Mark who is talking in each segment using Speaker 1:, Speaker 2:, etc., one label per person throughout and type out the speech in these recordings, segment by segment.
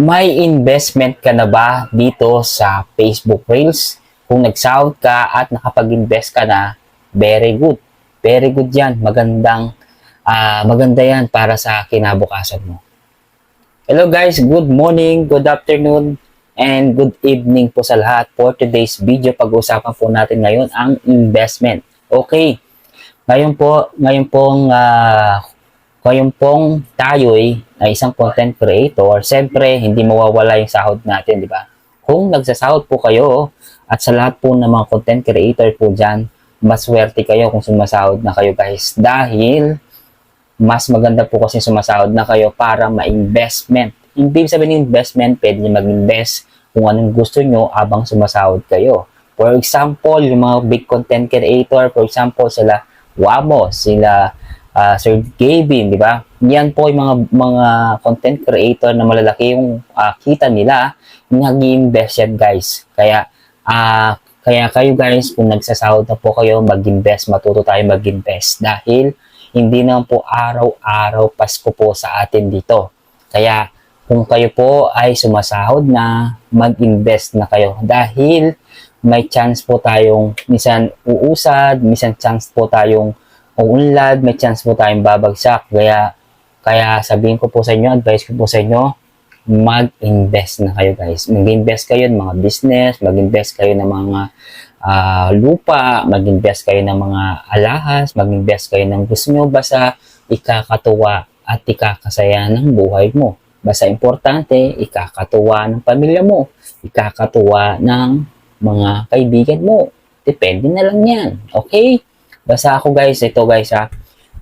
Speaker 1: May investment ka na ba dito sa Facebook Reels? Kung nagsahod ka at nakapag-invest ka na, very good. Very good yan. Magandang, ah, maganda yan para sa kinabukasan mo. Hello guys, good morning, good afternoon, and good evening po sa lahat. For today's video, pag-uusapan po natin ngayon ang investment. Okay, ngayon po, ngayon pong ah, ngayon pong tayo'y ay isang content creator, siyempre hindi mawawala yung sahod natin, di ba? Kung nagsasahod po kayo at sa lahat po ng mga content creator po dyan, mas swerte kayo kung sumasahod na kayo guys. Dahil mas maganda po kasi sumasahod na kayo para ma-investment. Hindi sabihin investment, pwede nyo mag-invest kung anong gusto nyo abang sumasahod kayo. For example, yung mga big content creator, for example, sila Wamo, sila ah, Sir Gavin, di ba? Yan po yung mga mga content creator na malalaki yung ah, kita nila, nag-invest yan guys. Kaya ah kaya kayo guys, kung nagsasahod na po kayo, mag-invest, matuto tayo mag-invest. Dahil hindi naman po araw-araw Pasko po sa atin dito. Kaya kung kayo po ay sumasahod na, mag-invest na kayo. Dahil may chance po tayong minsan uusad, minsan chance po tayong uunlad, may chance po tayong babagsak. Kaya, kaya sabihin ko po sa inyo, advice ko po sa inyo, mag-invest na kayo guys. Mag-invest kayo ng mga business, mag-invest kayo ng mga ah, lupa, mag-invest kayo ng mga alahas, mag-invest kayo ng gusto nyo, basta ikakatuwa at ikakasaya ng buhay mo. Basta importante, ikakatuwa ng pamilya mo, ikakatuwa ng mga kaibigan mo. Depende na lang yan. Okay? Basta ako guys, ito guys ha,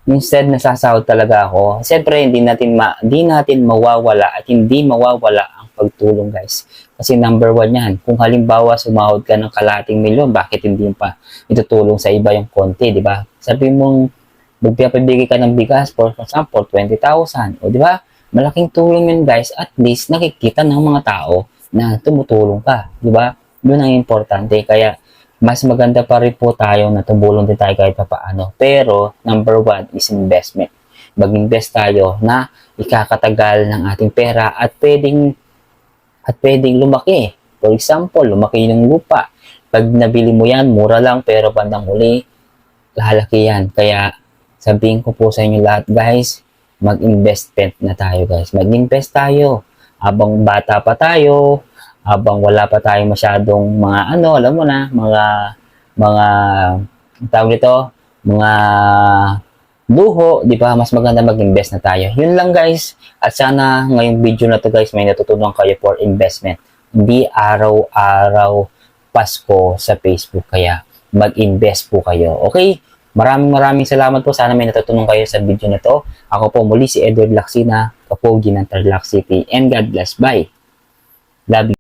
Speaker 1: instead nasasahod talaga ako, siyempre hindi natin ma, hindi natin mawawala at hindi mawawala ang pagtulong guys. Kasi number one yan. Kung halimbawa sumahod ka ng kalating milyon, bakit hindi pa itutulong sa iba yung konti, di ba? Sabi mong magpapabigay ka ng bigas, for example, 20,000. O di ba? Malaking tulong yun guys. At least nakikita ng mga tao na tumutulong ka. Di ba? Yun ang importante. Kaya mas maganda pa rin po tayo na tumulong din tayo kahit paano. Pero number one is investment. Mag-invest tayo na ikakatagal ng ating pera at pwedeng at pwedeng lumaki. For example, lumaki yung lupa. Pag nabili mo yan, mura lang pero bandang huli, lalaki yan. Kaya sabihin ko po sa inyo lahat guys, mag-investment na tayo guys. Mag-invest tayo. Habang bata pa tayo, habang wala pa tayong masyadong mga ano, alam mo na, mga mga tawag dito, mga luho, di ba? Mas maganda mag-invest na tayo. Yun lang guys. At sana ngayong video na to guys, may natutunan kayo for investment. Hindi araw-araw Pasko sa Facebook. Kaya mag-invest po kayo. Okay? Maraming maraming salamat po. Sana may natutunan kayo sa video na to. Ako po muli si Edward Laksina, Kapogi ng Tarlac City. And God bless. Bye. Love you.